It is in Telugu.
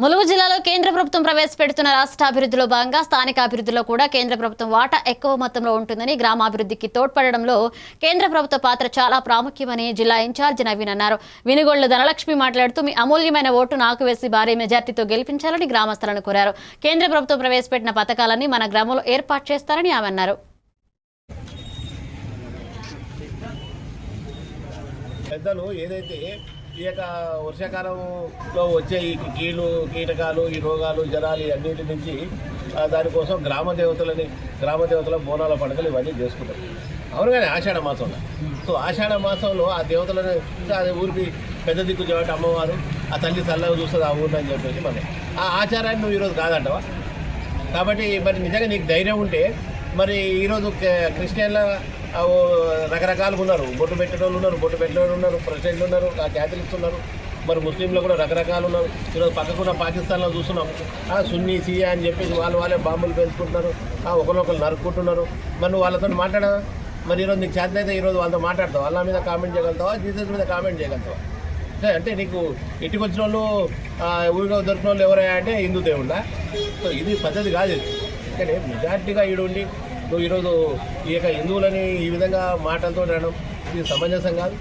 ములుగు జిల్లాలో కేంద్ర ప్రభుత్వం ప్రవేశపెడుతున్న రాష్ట్ర అభివృద్ధిలో భాగంగా స్థానిక అభివృద్ధిలో కూడా కేంద్ర ప్రభుత్వం వాటా ఎక్కువ మొత్తంలో ఉంటుందని గ్రామాభివృద్ధికి తోడ్పడడంలో కేంద్ర ప్రభుత్వ పాత్ర చాలా ప్రాముఖ్యమని జిల్లా ఇన్ఛార్జి నవీన్ అన్నారు. వినుగోళ్ళ ధనలక్ష్మి మాట్లాడుతూ మీ అమూల్యమైన ఓటు నాకు వేసి భారీ మెజార్టీతో గెలిపించాలని గ్రామస్తులను కోరారు. కేంద్ర ప్రభుత్వం ప్రవేశపెట్టిన పథకాలన్నీ మన గ్రామంలో ఏర్పాటు చేస్తారని ఆమె అన్నారు. పెద్దలు ఏదైతే ఈ యొక్క వర్షాకాలంలో వచ్చే ఈ కీళ్ళు కీటకాలు ఈ రోగాలు జ్వరాలు అన్నిటి నుంచి దానికోసం గ్రామ దేవతలని గ్రామ దేవతల బోనాల పండుగలు ఇవన్నీ చేసుకుంటారు. అవును కానీ ఆషాఢ మాసంలో. సో ఆషాఢ మాసంలో ఆ దేవతలను అది ఊరికి పెద్ద దిక్కు చేయటం అమ్మవారు ఆ తల్లి చల్లగా చూస్తుంది ఆ ఊరిని అని చెప్పేసి మనం ఆ ఆచారాన్ని నువ్వు ఈరోజు కాదంటావా? కాబట్టి మరి నిజంగా నీకు ధైర్యం ఉంటే మరి ఈరోజు క్రిస్టియన్ల రకరకాలుగా ఉన్నారు. బొట్టు పెట్టిన వాళ్ళు ఉన్నారు బొట్టు పెట్టిన వాళ్ళు ఉన్నారు ప్రెసిడెంట్లు ఉన్నారు క్యాథలిక్స్ ఉన్నారు. మరి ముస్లింలు కూడా రకరకాలు ఉన్నారు. ఈరోజు పక్కకున్న పాకిస్తాన్లో చూస్తున్నాం. సున్నీ సియా అని చెప్పేసి వాళ్ళు వాళ్ళే బాంబులు పేల్చుకుంటున్నారు. ఒకరినొకరు నరుక్కుంటున్నారు. మరి నువ్వు వాళ్ళతో మాట్లాడవా మరి ఈరోజు నీకు చేత అయితే ఈరోజు వాళ్ళతో మాట్లాడతావు? వాళ్ళ మీద కామెంట్ చేయగలుగుతావా? జీసస్ మీద కామెంట్ చేయగలుగుతావా? అంటే- అంటే నీకు ఇంటికి వచ్చిన వాళ్ళు ఊరిలో దొరికిన వాళ్ళు ఎవరయ్యా అంటే హిందూ దేవుళ్ళ? సో ఇది పద్ధతి కాదు ఇది. కానీ మెజార్టీగా ఈడు ఉండి నువ్వు ఈరోజు ఈ యొక్క హిందువులని ఈ విధంగా మాటలతో అనడం ఇది సమంజసం కాదు.